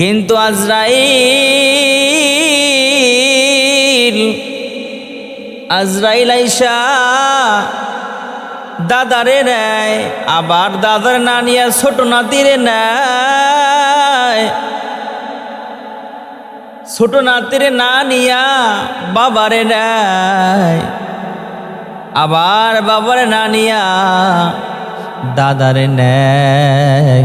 কিন্তু আজরাইল আজরাইল আইসা দাদারে নেয়, আবার দাদার নানিয়া ছোট নাতিরে নেয়। ছোট নাতিরে না নিয়া বাবারে নেয়, আবার বাবারে না নিয়া দাদারে নেয়।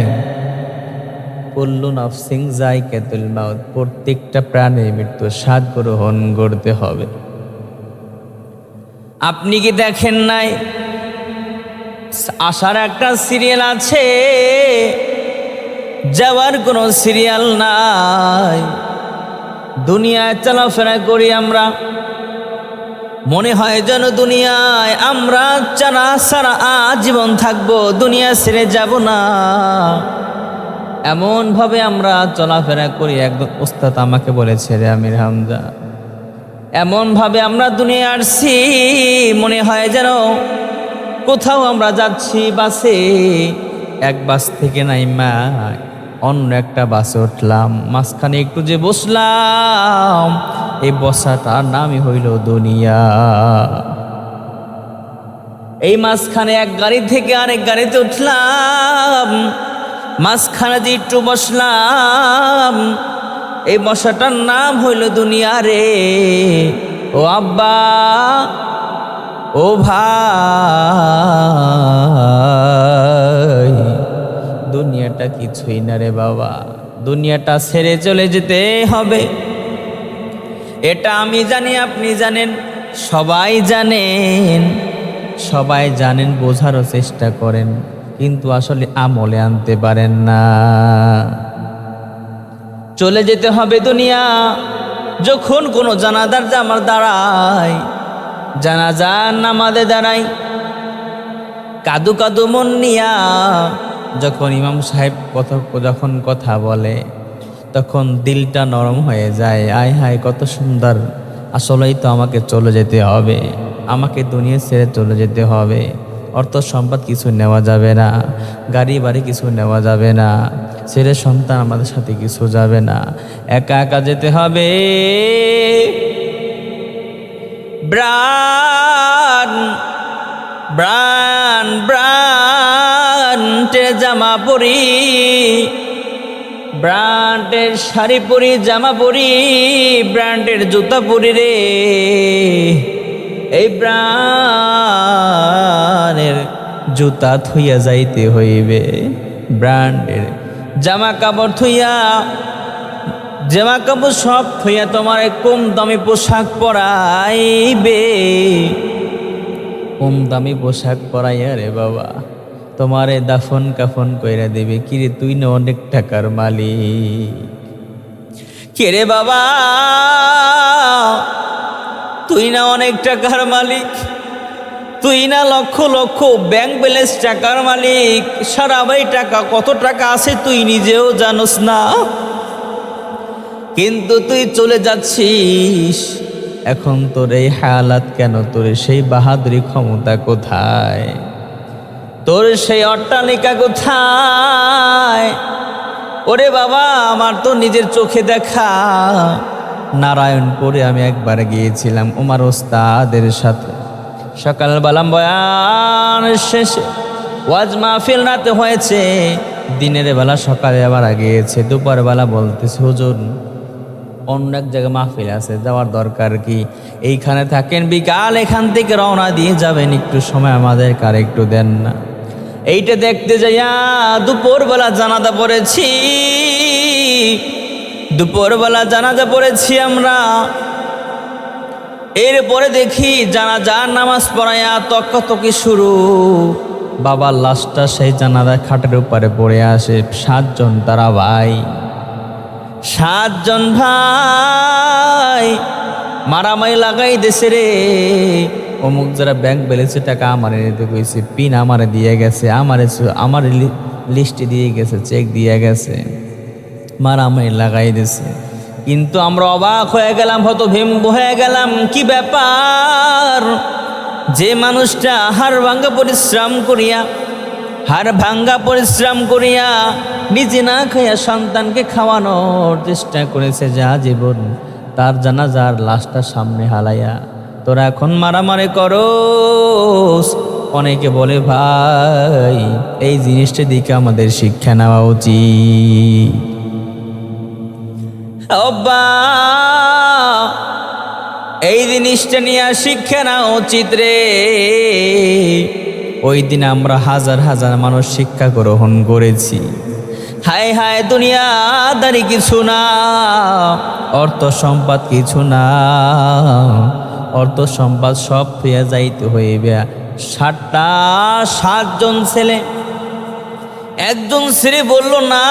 কুল্লু নফসিং যাই কেতুল মাউত, প্রত্যেকটা প্রাণের মৃত্যু স্বাদ গ্রহণ করতে হবে। আপনি কি দেখেন নাই? আসার একটা সিরিয়াল আছে, যাওয়ার কোনো সিরিয়াল নাই। দুনিয়ায় চলাফেরা করি আমরা, মনে হয় যেন দুনিয়ায় আমরা চারা সারা আজীবন থাকব, দুনিয়া ছেড়ে যাব না। এমনভাবে আমরা চলাফেরা করি, একদম ওস্তাদ আমাকে বলেছে রে আমির হামজা। এমনভাবে আমরা দুনিয়া আসছি, মনে হয় যেন কোথাও আমরা যাচ্ছি বাসে। এক বাস থেকে নাই মা অন্য একটা বাসে উঠলাম। মাঝখানে একটু যে বসলাম, এই বসাটার নামই হইল দুনিয়া। এই মাঝখানে এক গাড়ি থেকে আরেক গাড়িতে উঠলাম। মাঝখানে যে একটু বসলাম। এই বসাটার নাম হইল দুনিয়া রে। ও আব্বা, ও ভাই। দুনিয়াটা কিছুই না রে বাবা। দুনিয়াটা ছেড়ে চলে যেতে হবে। এটা আমি জানি, আপনি জানেন, সবাই জানেন। সবাই জানেন, বোঝারও চেষ্টা করেন। কিন্তু আসলে আমলে আনতে পারেন না। চলে যেতে হবে দুনিয়া, যখন কোনো জানাজার আমার দাঁড়ায়, জানাজার নামাজে দাঁড়াই কাদু কাদু মন নিয়া যখন ইমাম সাহেব কথা যখন কথা বলে, তখন দিলটা নরম হয়ে যায়। আয় হায়, কত সুন্দর। আসলেই তো আমাকে চলে যেতে হবে। আমাকে দুনিয়া ছেড়ে চলে যেতে হবে। অর্থ সম্পদ কিছু নেওয়া যাবে না, গাড়ি বাড়ি কিছু নেওয়া যাবে না, ছেলে সন্তান আমাদের সাথে কিছু যাবে না। একা একা যেতে হবে। ব্রান ব্রান ব্রান্টের জামা পরি। ব্র্যান্ডের শাড়ি পরি, জামা পরি ব্র্যান্ডের জুতা পরি রে। এই ব্র্যান্ডের জুতা থুইয়া যাইতে হইবে। ব্র্যান্ডের জামা কাপড় থুইয়া জামা কাপড় সব থইয়া তোমার কম দামি পোশাক পরাইবে। কম দামি পোশাক পরাইয়া রে বাবা, তোমারে দাফন কাফন কইরা দেবে। কিরে, তুই না অনেক টাকার মালিক। কে রে বাবা, তুই না অনেক টাকার মালিক। তুই না লক্ষ লক্ষ ব্যাংক ব্যালেন্স টাকার মালিক। সারা ভাই টাকা, কত টাকা আছে তুই নিজেও জানোস না। কিন্তু তুই চলে যাচ্ছিস। এখন তোর এই হালাত কেন? তোর সেই বাহাদুরি ক্ষমতা কোথায়? তোর সেই অট্টালিকা কোথায়? ওরে বাবা, আমার তো নিজের চোখে দেখা। নারায়ণপুরে আমি একবার গিয়েছিলাম, উমার ওস্তাদের সাথে। সকালবেলা বয়ান শেষে ওয়াজ মাহফিল রাতে হয়েছে। দিনের বেলা সকালে আবার গিয়েছে দুপুর বেলা বলতেছে, হুজুর, অন্য এক জায়গায় মাহফিল আছে, যাওয়ার দরকার কি? এইখানে থাকেন, বিকাল এখান থেকে রওনা দিয়ে যাবেন, একটু সময় আমাদের কার একটু দেন না। এইটা দেখতে যাইয়া দুপুরবেলা জানাজা পড়েছি। দুপুরবেলা জানাজা পড়েছি আমরা। এরপরে দেখি জানাজার নামাজ পড়াইয়া তক্কি শুরু। বাবার লাশটা সেই জানাজা খাটের উপরে পড়ে আসে সাতজন তারা ভাই। সাতজন ভাই মারামারি লাগাই দেশে রে। অমুক যারা ব্যাংক ব্যালেন্সে টাকা আমার নিতে কইছে পিন আমারে দিয়ে গেছে, আমারে আমার লিস্টে দিয়ে গেছে চেক দিয়ে গেছে। মারামারি লাগাই দিছে কিন্তু আমরা অবাক হয়ে গেলাম হয়তো ভেম্ব হয়ে গেলাম। কি ব্যাপার? যে মানুষটা হার ভাঙ্গা পরিশ্রম করিয়া হার ভাঙ্গা পরিশ্রম করিয়া নিজে না খাইয়া সন্তানকে খাওয়ানোর চেষ্টা করেছে যা জীবন, তার জানাজার লাশটা সামনে হালাইয়া। তোরা এখন মারামারি করোস। অনেকে বলে, ভাই, এই জিনিসটা দিকে আমাদের শিক্ষা নেওয়া উচিত। এই জিনিসটা নিয়ে শিক্ষা না উচিত রে। ওই দিন আমরা হাজার হাজার মানুষ শিক্ষা গ্রহণ করেছি। হায় হায়, দুনিয়াদারি কিছু না, অর্থ সম্পদ কিছু না। অর্থ সম্পদ সব পেয়ে যাইতে হইবে। ষাটটা সাতজন ছেলে। একজন ছেলে বলল, না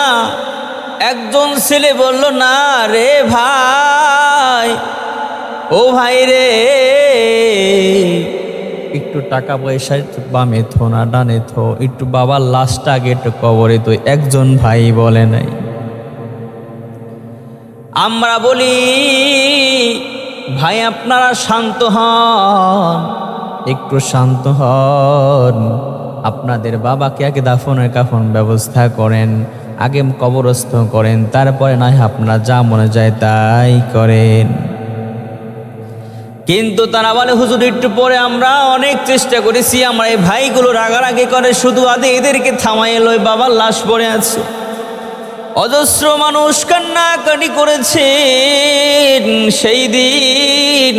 একজন ছেলে বলল, না রে ভাই, ও ভাই রে। একটু টাকা পয়সা বামে থো না, ডানে থো, একটু বাবার লাশটা আগে একটু কবরে তো একজন ভাই বলে নাই। আমরা বলি, ভাই, আপনারা শান্ত হন, একটু শান্ত হন। আপনাদের বাবাকে আগে দাফনের কাফন ব্যবস্থা করেন। আগে কবরস্থ করেন, তারপরে নয় আপনার যা মনে যায় তাই করেন। কিন্তু তারা বলে, হুজুর, একটু পরে আমরা অনেক চেষ্টা করেছি, আমরা এই ভাইগুলো রাগারাগি করে, শুধু আদে এদেরকে থামাই লই, বাবার লাশ পড়ে আছে। অজস্র মানুষ কান্নাকাটি করেছেন, সেই দিন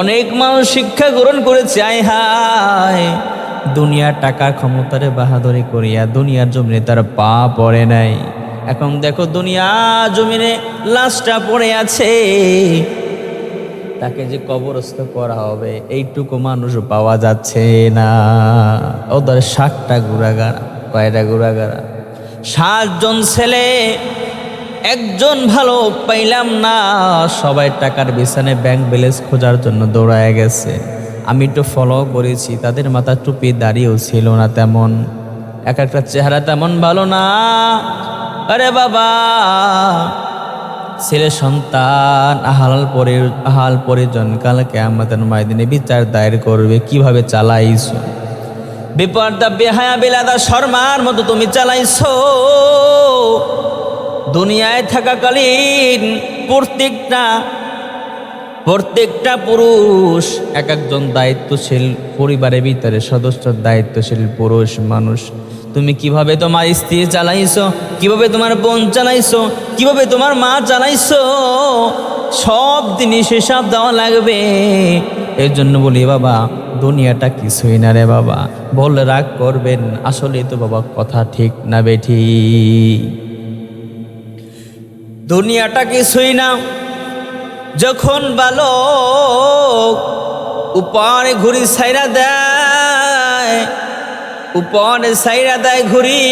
অনেক মানুষ শিক্ষা গ্রহণ করেছে, আয় হায়। দুনিয়ার টাকার ক্ষমতারে বাহাদুরি করিয়া দুনিয়ার জমিনে তার পা পড়ে নাই। এখন দেখো দুনিয়া জমিনে লাশটা পড়ে আছে। তাকে যে কবরস্থ করা হবে, এইটুকু মানুষ পাওয়া যাচ্ছে না। ওদের ষাটটা গুড়াগাড়া কয়টা গুড়াগাড়া সাতজন ছেলে, একজন ভালো পাইলাম না। সবাই টাকার বিছানে ব্যাংক ব্যালেন্স খোঁজার জন্য দৌড়ায় গেছে। আমি একটু ফলো করেছি, তাদের মাথা টুপি দাঁড়িয়েও ছিল না তেমন। এক একটা চেহারা তেমন ভালো না। আরে বাবা, ছেলে সন্তান আহাল পরে আহাল পরিজন কালকে আমাদের মায়দিনে বিচার দায়ের করবে, কীভাবে চালাইছো? বিপর্দা, বেহায়া বিলাদা শর্মার মতো তুমি চালাইছো। দুনিয়ায় থাকাকালীন প্রত্যেকটা প্রত্যেকটা পুরুষ এক একজন দায়িত্বশীল পরিবারের ভিতরে সদস্য দায়িত্বশীল পুরুষ, মানুষ। তুমি কীভাবে তোমার স্ত্রী চালাইছো? কীভাবে তোমার বোন চালাইছো? কীভাবে তোমার মা চালাইছো? সব জিনিস হিসাব দেওয়া লাগবে। এর জন্য বলি, বাবা, দুনিয়াটা কিছুই না রে বাবা। বলে, রাগ করবেন আসলে তো বাবা, কথা ঠিক না বেঠি। দুনিয়াটা কিছুই না। যখন বালক উপরে ঘুরি সাইরা দেয়, উপরে সাইরা দেয় ঘুরি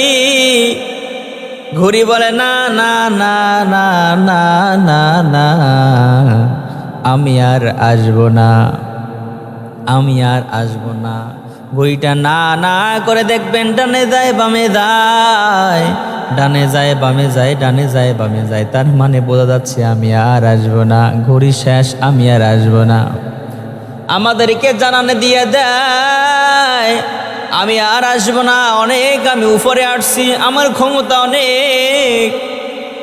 ঘুরি বলে, না না না না না না না, আমি আর আসব না, আমি আর আসব না। ঘড়িটা না না করে দেখবেন ডানে যায় বামে যায় ডানে যায়, বামে যায়, ডানে যায়, বামে যায়। তার মানে বোঝা যাচ্ছে আমি আর আসব না। ঘড়ি শেষ, আমি আর আসব না। আমাদেরকে জানানে দিয়ে দেয়, আমি আর আসব না। অনেক আমি উপরে আসছি, আমার ক্ষমতা অনেক,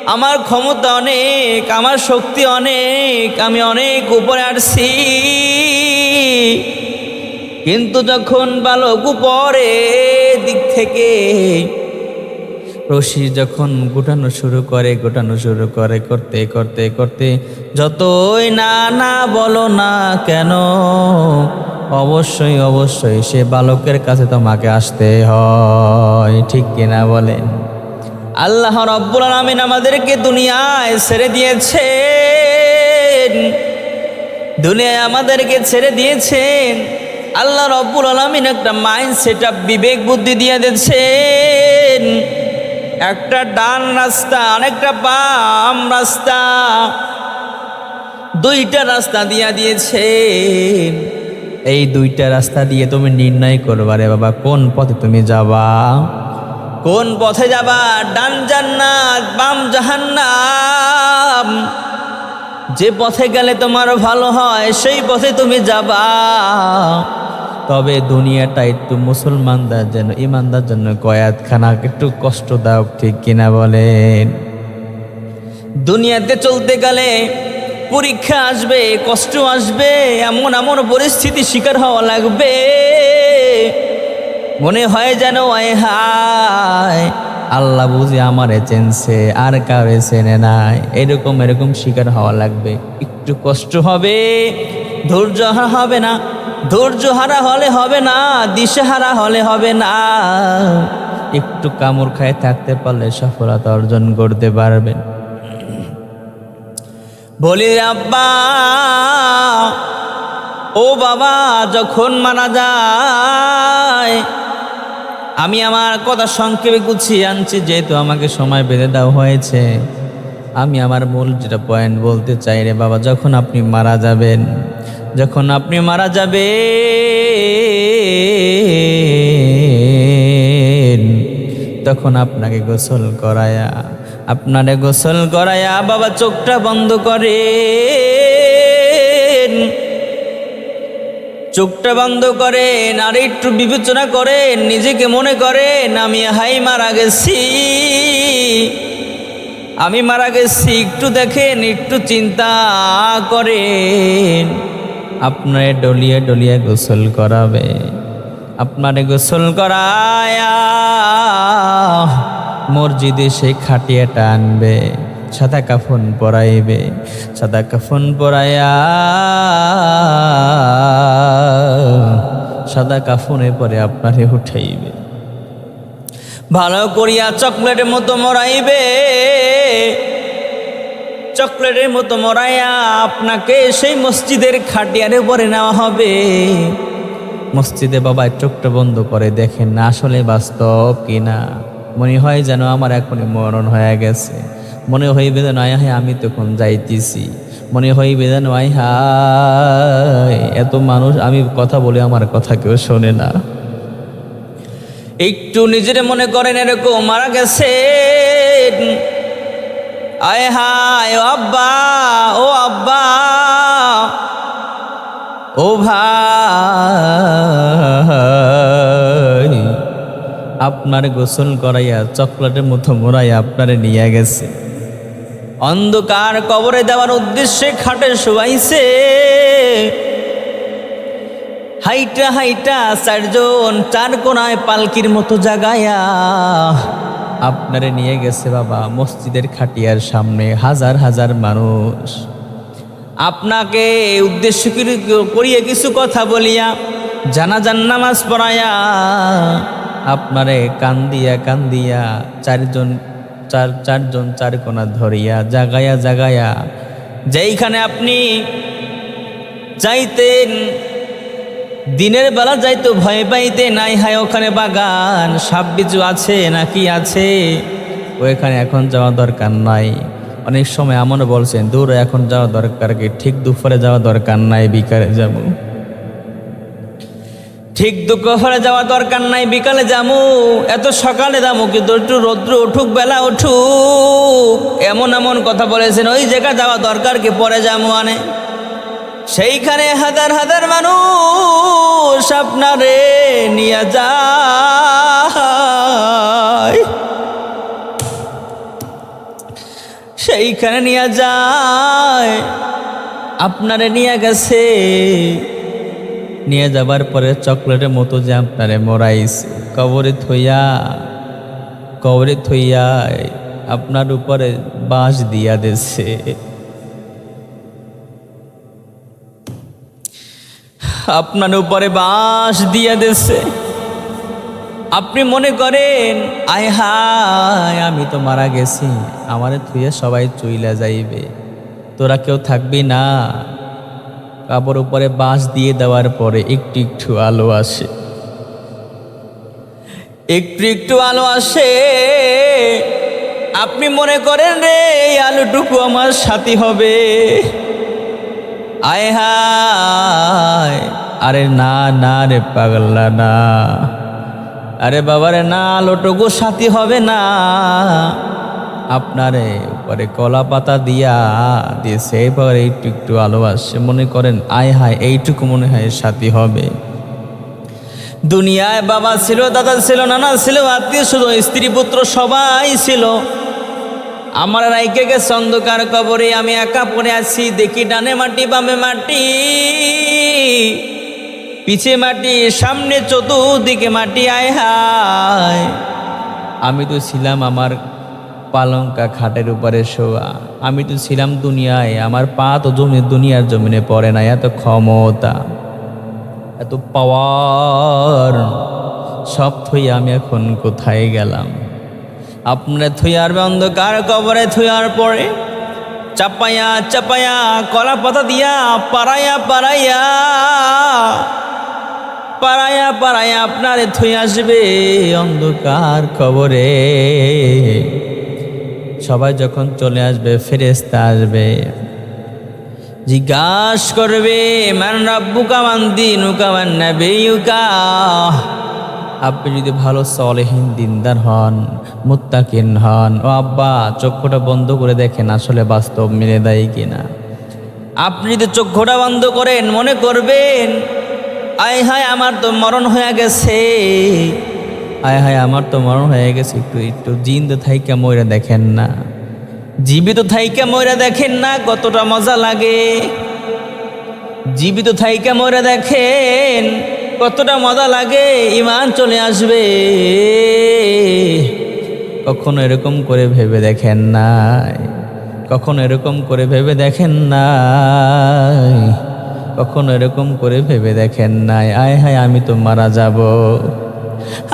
আমার ক্ষমতা অনেক, আমার শক্তি অনেক, আমি অনেক উপরে আসছি। কিন্তু যখন বালক উপরে দিক থেকে রশি যখন গোটানো শুরু করে, গোটানো শুরু করে, করতে করতে করতে, যতই না না বলো না কেন, অবশ্যই অবশ্যই সে বালকের কাছে তোমাকে আসতে হয়। ঠিক কিনা বলেন? আল্লাহ রব্বুল আলমিন আমাদেরকে দুনিয়ায় ছেড়ে দিয়েছেন। দুনিয়ায় আমাদেরকে ছেড়ে দিয়েছেন। আল্লাহ রব্বুল আলমিন একটা মাইন্ড সেট বিবেক, বুদ্ধি দিয়ে দিয়েছেন। একটা ডান রাস্তা অনেকটা বাম রাস্তা। দুইটা রাস্তা দিয়া দিয়েছে এই দুইটা রাস্তা দিয়ে তুমি নির্ণয় করবা রে বাবা, কোন পথে তুমি যাবা? কোন পথে যাবা? ডান জান্নাত, বাম জাহান্নাম। যে পথে গেলে তোমার ভালো হয়, সেই পথে তুমি যাবা। তবে দুনিয়াটা একটু মুসলমানদের জন্য, ইমানদার জন্য কয়াতখানা একটু কষ্টদায়ক, ঠিক কিনা বলেন? দুনিয়াতে চলতে গেলে পরীক্ষা আসবে, কষ্ট আসবে, এমন এমন পরিস্থিতি শিকার হওয়া লাগবে। মনে হয় যেন, আয় হায়, আল্লাহ বুঝি আমারে চেনছে, আর কারে চেনে নাই। এরকম এরকম শিকার হওয়া লাগবে। একটু কষ্ট হবে, ধৈর্য হবে না। ধৈর্য হারা হলে হবে না, দিশেহারা হলে হবে না। একটু কামড় খায় থাকতে পারলে সফলতা অর্জন করতে পারবেন বলি আব্বা, ও বাবা, যখন মারা যায়, আমি আমার কথা সংক্ষেপে গুছিয়ে আনছি, যেহেতু আমাকে সময় বেঁধে দেওয়া হয়েছে। আমি আমার মূল যেটা পয়েন্ট বলতে চাই রে বাবা, যখন আপনি মারা যাবেন যখন আপনি মারা যাবেন, তখন আপনাকে গোসল করায়া, আপনারে গোসল করায়া বাবা চোখটা বন্ধ করে চোখটা বন্ধ করেন আর একটু বিবেচনা করেন, নিজেকে মনে করেন, আমি হাই মারা গেছি। আমি মারা গেছি, একটু দেখেন, একটু চিন্তা করেন। আপনারে ডলিয়ে ডলিয়ে গোসল করাবে। আপনারে গোসল করায়া মসজিদে সেই খাটিয়াটা আনবে সাদা কাফন পরাইবে। সাদা কাফন পরাইয়া সাদা কাফনে পরে আপনারে উঠাইবে। ভালো করিয়া চকলেটের মতো মরাইবে। চকলেটের মতো মরাইয়া আপনাকে সেই মসজিদের খাটিয়ারে পরে নেওয়া হবে। মসজিদে বাবা চোখটা বন্ধ করে দেখেন না, আসলে বাস্তব কিনা। মনে হয় যেন আমার এখনই মরণ হয়ে গেছে। মনে হইবে যেন, আয় হায়, আমি তখন যাইতেছি। মনে হইবে যেন, আয় হায়, এত মানুষ, আমি কথা বলে আমার কথা কেউ শোনে না। একটু নিজের মনে করেন, এরকম মারা গেছে আয় হায় ও আব্বা ও আব্বা। ও ভাই, আপনার গোসল করাইয়া চকলেটের মতো মোড়াইয়া আপনারে নিয়ে গেছে। অন্ধকার কবরে দেওয়ার উদ্দেশ্যে খাটে শোয়াইছে। হাইটা হাইটা চারজন চার কোনায় পালকির মতো জাগায়া আপনারে নিয়ে গেছে বাবা, মসজিদের খাটিয়ার সামনে হাজার হাজার মানুষ। আপনাকে উদ্দেশ্য করি- করিয়া কিছু কথা বলিয়া জানাজান নামাজ পড়ায়া আপনারে কান্দিয়া কান্দিয়া চারজন চার চারজন চার কোনা ধরিয়া জাগায়া জাগায়া যেইখানে আপনি চাইতেন দিনের বেলা যাইতো ভয় পাইতে নাই, হায়, ওখানে বাগান, সাপ বিজু আছে নাকি আছে? ওইখানে এখন যাওয়া দরকার নাই। অনেক সময় এমনও বলছেন, দূর এখন যাওয়া দরকার কি? ঠিক দুপুরে যাওয়া দরকার নাই, বিকালে যাব। ঠিক দুপুরে যাওয়া দরকার নাই, বিকালে যাব। এত সকালে যাব কিন্তু একটু রৌদ্র উঠুক, বেলা উঠুক। এমন এমন কথা বলেছেন, ওই জায়গায় যাওয়া দরকার কি? পরে যাব মানে। সেইখানে হাজার হাজার মানুষ আপনারে নিয়ে যায়। সেইখানে নিয়ে যায়, আপনারে নিয়ে গেছে। নিয়ে যাবার পরে চকলেটের মতো যে আপনারে মরাইছে। কবরে থইয়া কবরে থইয়া আপনার উপরে বাঁশ দিয়া দেছে আপনার উপরে বাঁশ দিয়া দেছে আপনি মনে করেন, আয় হায়, আমি তো মারা গেছি, আমারে থুয়ে সবাই চইলা যাইবে। তোরা কেউ থাকবি না। কাপড় উপরে বাঁশ দিয়ে দেওয়ার পরে একটু একটু আলো আসে। একটু একটু আলো আসে। আপনি মনে করেন, রে, এই আলোটুকু আমার সাথী হবে। আয় হায়। আরে না না রে পাগলা, না। আরে বাবারে, না আলোটুকু সাথী হবে না। আপনারে উপরে কলা পাতা দিয়া দিয়ে দিয়েছে, এবার একটু একটু আলো আসছে। মনে করেন, আয় হায়, এইটুকু মনে হয় সাথী হবে। দুনিয়ায় বাবা ছিল দাদা ছিল নানা ছিল, আত্মীয় শুধু স্ত্রী পুত্র সবাই ছিল। আমার রাইকে গেছে অন্ধকার কবরে আমি একা পড়ে আছি, দেখি ডানে মাটি, বামে মাটি। পিছে মাটি, সামনে চতুর্দিকে মাটি, আয় হায়। আমি তো ছিলাম আমার পালঙ্কা খাটের উপরে শোয়া। আমি তো ছিলাম দুনিয়ায়, আমার পা তো জমি দুনিয়ার জমিনে পড়ে না, এত ক্ষমতা, এত পাওয়ার সব থই আমি এখন কোথায় গেলাম? আপনার থুয়ার অন্ধকার কবরে থুয়ার পরে চাপায়া চাপায়া কলা পাতা দিয়া পাড়াইয়া পাড়াইয়া পাড়াইয়া পাড়াইয়া আপনার থুই আসবে অন্ধকার কবরে। সবাই যখন চলে আসবে ফেরেস্তা আসবে। জিজ্ঞাস করবে, মান রাব্বুকা মান দিনুকা মান নাবিয়ুকা? আপনি যদি ভালো সলেহীন দিনদার হন, মুত্তাকিন হন, ও আব্বা, চক্ষুটা বন্ধ করে দেখেন আসলে বাস্তব মিলে দেয় কিনা। আপনি যদি চক্ষুটা বন্ধ করেন, মনে করবেন, আয় হায়, আমার তো মরণ হয়ে গেছে। আয় হায়, আমার তো মরণ হয়ে গেছে, একটু একটু জিন্দ থাইকা ময়রা দেখেন না। জীবিত থাইকা ময়রা দেখেন না, কতটা মজা লাগে। জীবিত থাইকা ময়রা দেখেন কতটা মজা লাগে ইমান চলে আসবে। কখনো এরকম করে ভেবে দেখেন নাই, কখনো এরকম করে ভেবে দেখেন নাই, কখনো এরকম করে ভেবে দেখেন নাই। আয় হায়, আমি তো মারা যাব,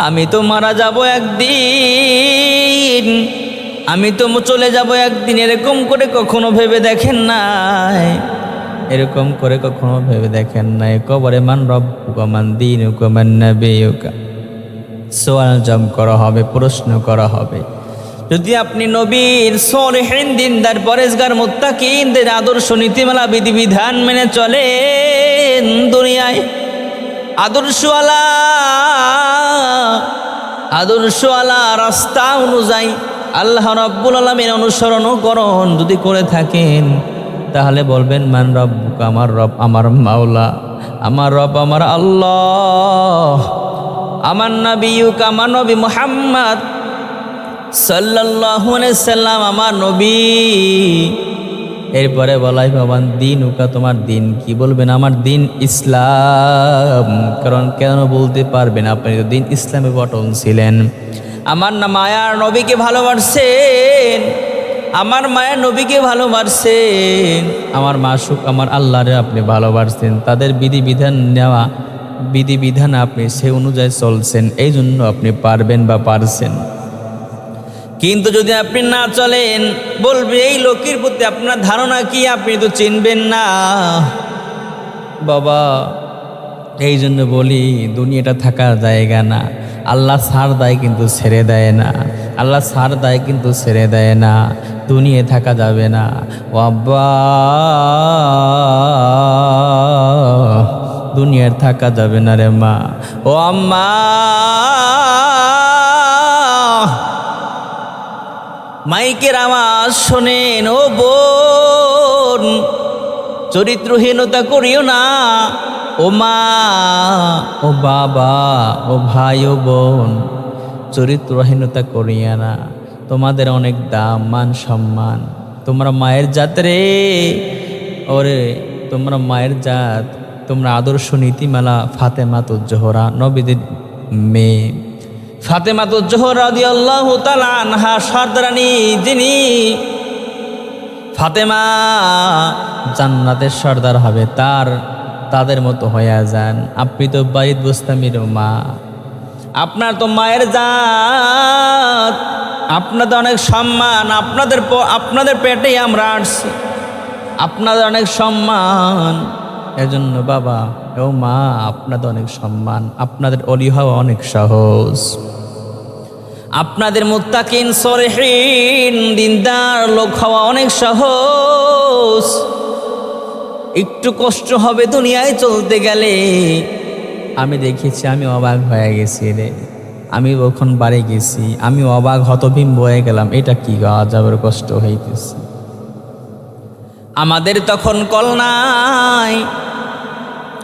আমি তো মারা যাব একদিন, আমি তো চলে যাব একদিন। এরকম করে কখনো ভেবে দেখেন নাই। এরকম করে কখনো ভেবে দেখেন নাই। কবরে মান রব্বুকা, মান দিনুকা, মান নাবিয়ুকা। সোয়াল জম করা হবে, প্রশ্ন করা হবে। যদি আপনি নবীর সরহেন দিনদার, পরেশগার, মুত্তাকিনদের আদর্শ নীতিমালা, বিধিবিধান মেনে চলেন দুনিয়ায়। আদর্শওয়ালা আদর্শওয়ালা রাস্তা অনুযায়ী আল্লাহ রব্বুল আলমীর অনুসরণও করণ যদি করে থাকেন তাহলে বলবেন, মান রব্বুক, আমার রব আমার মাওলা, আমার রব আমার আল্লাহ, আমার নবীক আমার নবী মুহাম্মদ সাল্লাল্লাহু সাল্লাম, আমার নবী। এরপরে বলাই বাবান দিন উকা তোমার দিন, কি বলবেন? আমার দিন ইসলাম। কারণ কেন বলতে পারবেন? আপনি তো দিন ইসলামে বটন ছিলেন। আমার না মায়ার নবীকে ভালোবাসছেন আমার মায়ের নবীকে ভালোবাসছেন আমার মাসুক, আমার আল্লাহরে আপনি ভালোবাসছেন তাদের বিধিবিধান নেওয়া, বিধিবিধান আপনি সে অনুযায়ী চলছেন। এই জন্য আপনি পারবেন বা পারছেন। কিন্তু যদি আপনি না চলেন, বলবে, এই লোকের প্রতি আপনার ধারণা কি? আপনি তো চিনবেন না। বাবা, এই জন্য বলি, দুনিয়াটা থাকার জায়গা না। আল্লাহ সার দেয় কিন্তু ছেড়ে দেয় না। আল্লাহ সার দেয় কিন্তু ছেড়ে দেয় না। দুনিয়ে থাকা যাবে না। ও আব্বা দুনিয়ার থাকা যাবে না রে মা। ও আম্মা, মাইকের আমার শোনেন, ও বোন, চরিত্রহীনতা করিও না। ও মা, ও বাবা, ও ভাই ও বোন, চরিত্রহীনতা করিয়া না। তোমাদের অনেক দাম, মান, সম্মান। তোমরা মায়ের জাত রে। ওরে, তোমরা মায়ের জাত। তোমরা আদর্শ নীতিমালা ফাতেমা তো জোহরা নবীদের মেয়ে। ফাতেমা তো জোহরা দি আল্লাহ যিনি। ফাতেমা জান্নাতের সর্দার হবে তার তাদের মতো হয়ে যান। আপনি তো বাড়িত বুস্তামির মা। আপনার তো মায়ের জাত। আপনাদের অনেক সম্মান। আপনাদের আপনাদের পেটেই আমরা আসছি আপনাদের অনেক সম্মান। এজন্য বাবা, ও মা, আপনাদের অনেক সম্মান। আপনাদের অলি হওয়া অনেক সহজ। আপনাদের মুত্তাকিন, সরহীন, দিনদার, লোক হওয়া অনেক সহজ। একটু কষ্ট হবে দুনিয়ায় চলতে গেলে। আমি দেখেছি, আমি অবাক হয়ে গেছি রে। আমি ওখান বাড়ি গেছি, আমি অবাক হতবিম্ব হয়ে গেলাম, এটা কি আজাবের কষ্ট হইতেছে। আমাদের তখন কল নাই,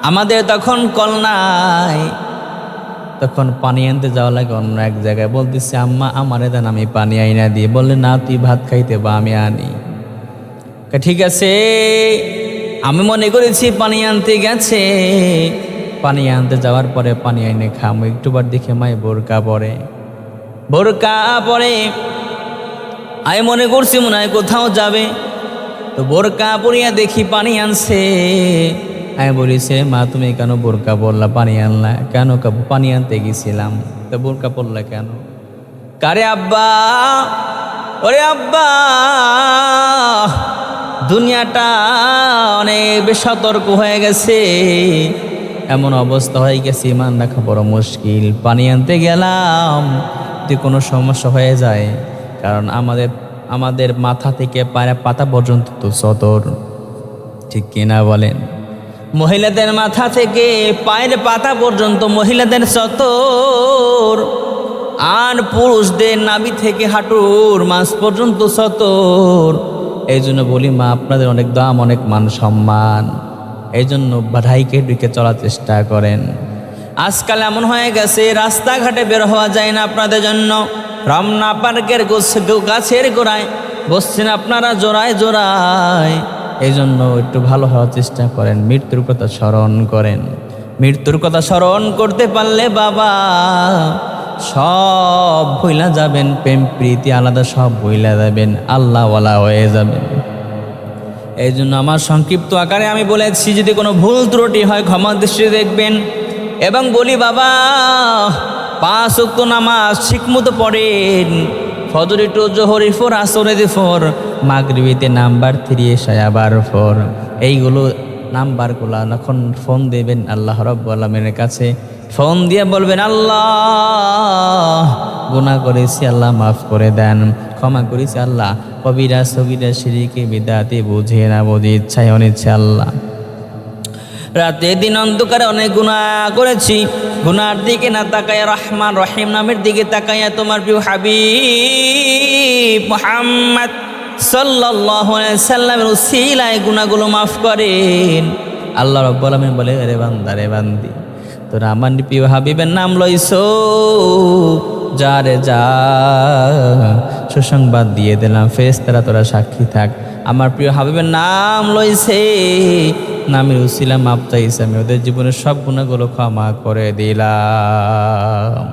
আমাদের তখন কল নাই। তখন পানি আনতে যাওয়া লাগে অন্য এক জায়গায়। বলতেছে, আম্মা, আমারে দেন, আমি পানি আইনা দিয়ে বললে, না, তুই ভাত খাইতে বা, আমি আনি। ঠিক আছে। আমি মনে করেছি পানি আনতে গেছে। পানি আনতে যাওয়ার পরে পানি আইনে খামো, একটুবার দেখে মাই বোরকা পরে। বোরকা পরে আমি মনে করছি মনে হয় কোথাও যাবে। তো বোরকা পরিয়া দেখি পানি আনছে। আমি বলিছে মা, তুমি কেন বোরকা পরলা, পানি আনলা কেন? পানি আনতে গেছিলাম। তো বোরকা পরলা কেন? কারে আব্বা? ওরে আব্বা! দুনিয়াটা অনেক বেশ সতর্ক হয়ে গেছে। এমন অবস্থা হয়ে গেছে, ইমান রাখা বড় মুশকিল। পানি আনতে গেলাম, যদি কোনো সমস্যা হয়ে যায়, কারণ আমাদের আমাদের মাথা থেকে পায়রা পাতা পর্যন্ত তো সতর। ঠিক কিনা বলেন? মহিলাদের মাথা থেকে পায়ের পাতা পর্যন্ত মহিলাদের সতর। আর পুরুষদের নাভি থেকে হাঁটুর মাছ পর্যন্ত সতর। এই জন্য বলি, মা, আপনাদের অনেক দাম, অনেক মান সম্মান। এই জন্য বাধাইকে ঢুকে চলার চেষ্টা করেন। আজকাল এমন হয়ে গেছে, রাস্তাঘাটে বের হওয়া যায় না আপনাদের জন্য। রমনা পার্কের গাছের গোড়ায় বসছেন আপনারা জোড়ায় জোড়ায়। এই জন্য একটু ভালো হওয়ার চেষ্টা করেন, মৃত্যুর কথা স্মরণ করেন। মৃত্যুর কথা স্মরণ করতে পারলে বাবা সব ভুইলা যাবেন, প্রেম, প্রীতি আলাদা, সব ভুইলা যাবেন, আল্লাহওয়ালা হয়ে যাবেন। এই জন্য আমার সংক্ষিপ্ত আকারে আমি বলেছি, যদি কোনো ভুল ত্রুটি হয়, ক্ষমা দৃষ্টি দেখবেন এবং বলি, বাবা, পাঁচ উক্ত নামাজ ঠিকমতো পড়েন। ফজরি টু জোহরি, ফোর আসরে দি ফোর, মাগরিবিতে নাম্বার থ্রি এসায় আবার ফোর। এইগুলো নাম্বারগুলো এখন ফোন দেবেন আল্লাহ রব্বু আলমের কাছে। ফোন দিয়ে বলবেন, আল্লাহ গুণা করেছি, আল্লাহ মাফ করে দেন। ক্ষমা করেছি, আল্লাহ। কবিরা সবিরা সিঁড়িকে বিদাতে বুঝে না, বুঝে ইচ্ছায় অনিচ্ছে আল্লাহ। রাতে দিন অন্ধকারে অনেক গুণা করেছি। গুনার দিকে না তাকায় রহমান রহিম নামের দিকে তাকাইয়া তোমার প্রিয় হাবিব মোহাম্মদ আলাইহি সাল্লামের উসিলায় গুনাহগুলো মাফ করেন। আল্লাহ রাব্বুল আলামিন বলে রে বান্দা, রে বান্দি। তোরা আমার প্রিয় হাবিবের নাম লইছো, যারে যা সুসংবাদ দিয়ে দিলাম ফেস তারা তোরা সাক্ষী থাক। আমার প্রিয় হাবিবের নাম লইছে, নামের উসিলা মাপ চাইছে আমি ওদের জীবনের সব গুণাগুলো ক্ষমা করে দিলাম।